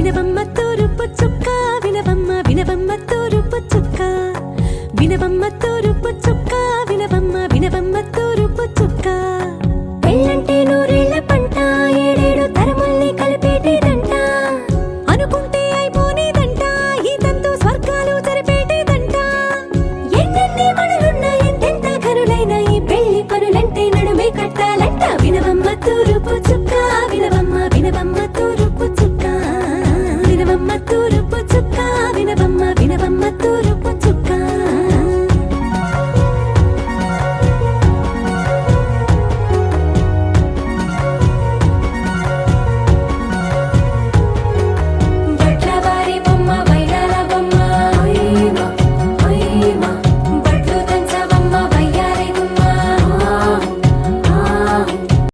വിനവമ്മത്തോരുപ്പൊച്ചുക്ക വിനവമ്മ വിനവമ്മത്തോരുപ്പൊച്ചുക്ക വിനവമ്മത്തോരു